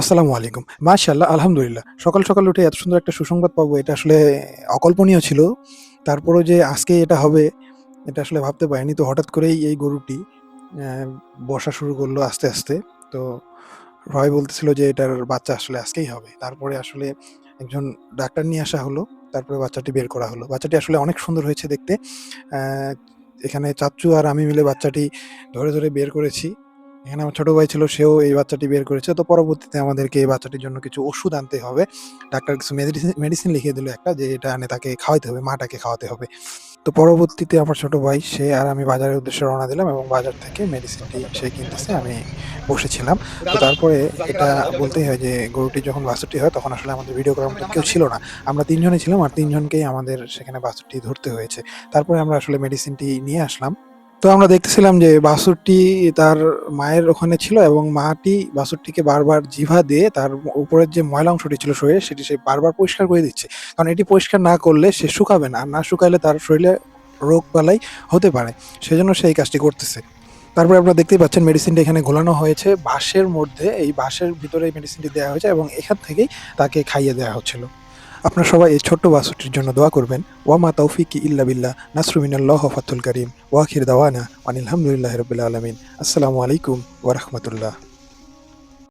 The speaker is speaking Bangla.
আসসালামু আলাইকুম। মাশাআল্লাহ, আলহামদুলিল্লাহ। সকাল, সকাল উঠে এত সুন্দর একটা সুসংবাদ পাবো এটা আসলে অকল্পনীয় ছিল। তারপরেও যে আজকে এটা হবে এটা আসলে ভাবতে পারিনি। তো হঠাৎ করেই এই গরুটি বসা শুরু করল আস্তে, আস্তে। তো সবাই বলতেছিল যে এটার বাচ্চা আসলে আজকেই হবে। তারপরে আসলে একজন ডাক্তার নিয়ে আসা হলো। তারপরে বাচ্চাটি বের করা হলো। বাচ্চাটি আসলে অনেক সুন্দর হয়েছে দেখতে। এখানে চাচ্চু আর আমি মিলে বাচ্চাটি ধরে, ধরে বের করেছি। এখানে আমার ছোট ভাই ছিল সেও এই বাচ্চাটি বের করেছে। তো পরবর্তীতে আমাদেরকে এই বাচ্চাটির জন্য কিছু ওষুধ আনতে হবে। ডাক্তার কিছু মেডিসিন মেডিসিন লিখিয়ে দিল একটা যে এটা এনে তাকে খাওয়াতে হবে, মাটাকে খাওয়াতে হবে। তো পরবর্তীতে আমার ছোট ভাই সে আর আমি বাজারের উদ্দেশ্যে রওনা দিলাম এবং বাজার থেকে মেডিসিনটি সে কিনতেছে, আমি বসেছিলাম। তো তারপরে এটা বলতেই হয় যে গরুটি যখন বাছুরটি হয় তখন আসলে আমাদের ভিডিও করার মতো কেউ ছিল না। আমরা ৩ জনই ছিলাম আর তিনজনকেই আমাদের সেখানে বাছুরটি ধরতে হয়েছে। তারপরে আমরা আসলে মেডিসিনটি নিয়ে আসলাম। তো আমরা দেখতেছিলাম যে বাসুরটি তার মায়ের ওখানে ছিল এবং মাটি বাসুরটিকে বারবার জিভা দিয়ে তার উপরের যে ময়লা অংশটি ছিল শরীরের সেটি সে বারবার পরিষ্কার করে দিচ্ছে। কারণ এটি পরিষ্কার না করলে সে শুকাবে না। আর না শুকাইলে তার শরীরে রোগ রোগবালাই হতে পারে। সেজন্য সে এই কাজটি করতেছে। তারপরে আপনারা দেখতেই পাচ্ছেন মেডিসিনটা এখানে ঘোলানো হয়েছে বাঁশের মধ্যে। এই বাঁশের ভিতরে এই মেডিসিনটি দেওয়া হয়েছে এবং এখান থেকেই তাকে খাইয়ে দেওয়া হচ্ছিল। আপনারা সবাই এই ছোট্ট বাসুটির জন্য দোয়া করবেন। ওয়া মা তৌফিক ইল্লা বিল্লাহ। নাসরু ফাতুল করিম ওয়াখির দাওয়ানা আনিল হামদুলিল্লাহি রাব্বিল আলামিন। আসসালামু আলাইকুম ওয়া রাহমাতুল্লাহ।